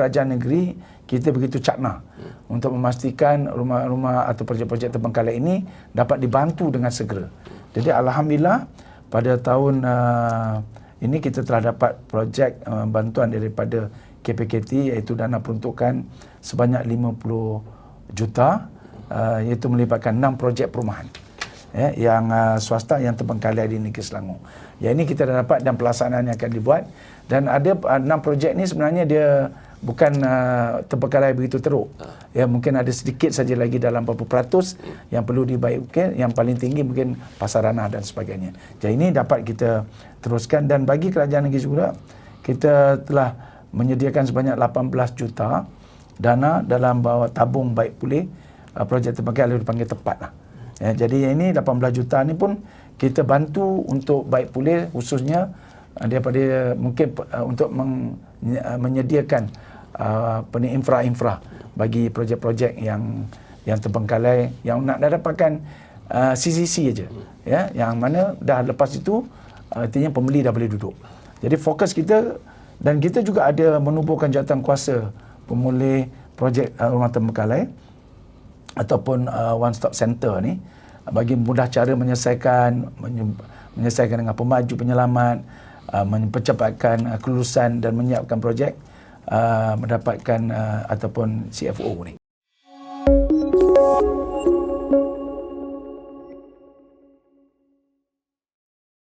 kerajaan negeri kita begitu cakna hmm. untuk memastikan rumah-rumah atau projek-projek terbengkalai ini dapat dibantu dengan segera. Jadi alhamdulillah pada tahun uh, ini kita telah dapat projek uh, bantuan daripada KPKT iaitu dana peruntukan sebanyak 50 juta uh, iaitu melibatkan 6 projek perumahan ya, yang uh, swasta yang terbengkalai di negeri Selangor. Yang ini kita dah dapat dan pelaksanaan yang akan dibuat dan ada uh, 6 projek ni sebenarnya dia bukan uh, terbengkalai begitu teruk. Ya mungkin ada sedikit saja lagi dalam beberapa peratus yang perlu dibaikkan, yang paling tinggi mungkin pasarana dan sebagainya. Jadi ini dapat kita teruskan dan bagi kerajaan negeri juga kita telah menyediakan sebanyak 18 juta dana dalam bawa tabung baik pulih uh, projek terbengkalai dipanggil tepat lah. Ya, jadi ini 18 juta ni pun kita bantu untuk baik pulih khususnya uh, daripada mungkin uh, untuk meng, uh, menyediakan uh, infra-infra bagi projek-projek yang yang terbengkalai yang nak dapatkan uh, CCC aja ya yang mana dah lepas itu uh, artinya pembeli dah boleh duduk. Jadi fokus kita dan kita juga ada menubuhkan jawatan kuasa pemulih projek uh, rumah terbengkalai ataupun uh, one stop center ni bagi mudah cara menyelesaikan menyelesaikan dengan pemaju penyelamat uh, mempercepatkan uh, kelulusan dan menyiapkan projek uh, mendapatkan uh, ataupun CFO ni.